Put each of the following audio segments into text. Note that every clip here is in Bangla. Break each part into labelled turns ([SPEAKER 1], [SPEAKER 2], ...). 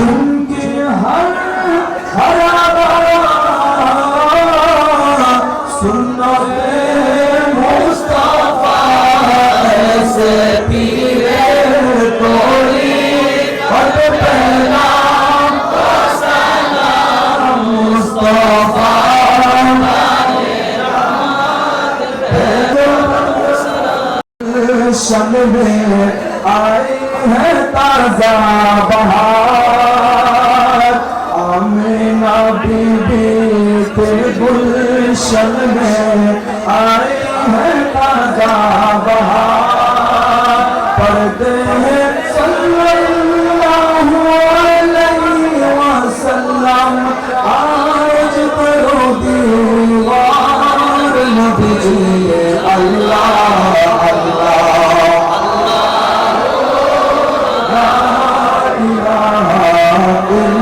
[SPEAKER 1] जिनके हर हरारा सुन्नत मुस्तफा ऐसे पीरे शन में आई है ताज़ा बहार। आमीना बीबी के गुलशन में आई है ताज़ा बहार। पढ़ते हैं सल्लल्लाहु अलैहि वसल्लम, आज करो दीवार नबी अल्लाह अल्लाह।
[SPEAKER 2] o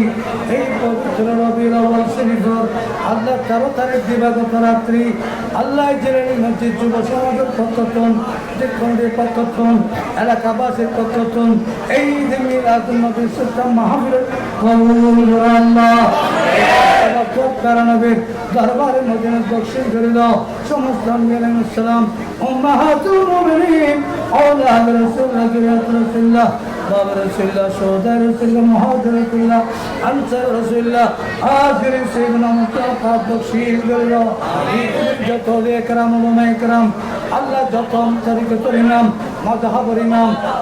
[SPEAKER 2] দানগরি এই পবিত্র রবির অমল শরীফর আল্লাহ তেরো তারিখ দিবাগত রাত্রি আল্লাহ জেলানি মসজিদ যুব সমাজের পক্ষতন খন্ডে পক্ষতন এলাকাবাসীর পক্ষতন এই দিন মিলাদ নবী সুলতান আল্লাহ। আল্লাহ যত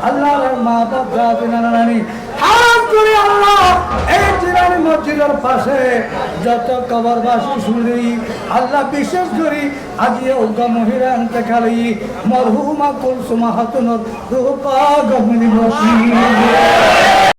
[SPEAKER 2] আল্লাহর মা করে আল্লাহ, এই জিরানি মসজিদের পাশে যত কবরবাসী শুনি, আল্লাহ বিশেষ করি আজিয়ে উল্কা মহিলা অন্তকালী মরহুমা কুলসুমা হাতুনর রূপা গমনি বসি।